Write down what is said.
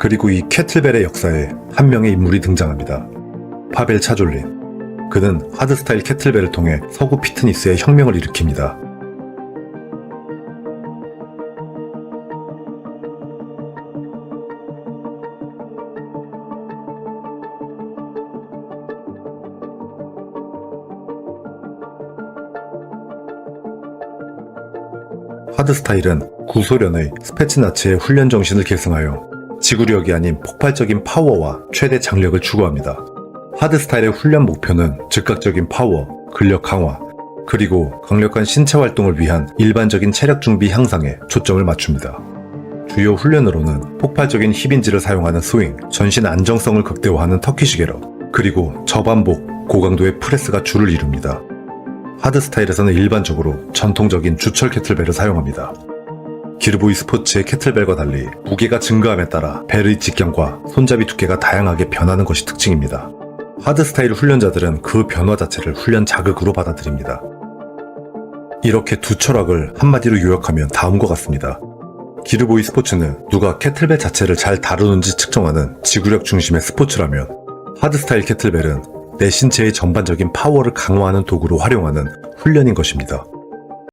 그리고 이 캐틀벨의 역사에 한 명의 인물이 등장합니다. 파벨 차졸린. 그는 하드스타일 캐틀벨을 통해 서구 피트니스의 혁명을 일으킵니다. 하드 스타일은 구소련의 스페츠나츠의 훈련 정신을 계승하여 지구력이 아닌 폭발적인 파워와 최대 장력을 추구합니다. 하드스타일의 훈련 목표는 즉각적인 파워, 근력 강화, 그리고 강력한 신체 활동을 위한 일반적인 체력 준비 향상에 초점을 맞춥니다. 주요 훈련으로는 폭발적인 힙인지를 사용하는 스윙, 전신 안정성을 극대화하는 터키시계러, 그리고 저반복, 고강도의 프레스가 주를 이룹니다. 하드 스타일에서는 일반적으로 전통적인 주철 캐틀벨을 사용합니다. 기르보이 스포츠의 캐틀벨과 달리 무게가 증가함에 따라 벨의 직경과 손잡이 두께가 다양하게 변하는 것이 특징입니다. 하드스타일 훈련자들은 그 변화 자체를 훈련 자극으로 받아들입니다. 이렇게 두 철학을 한마디로 요약하면 다음과 같습니다. 기르보이 스포츠는 누가 캐틀벨 자체를 잘 다루는지 측정하는 지구력 중심의 스포츠라면 하드스타일 캐틀벨은 내 신체의 전반적인 파워를 강화하는 도구로 활용하는 훈련인 것입니다.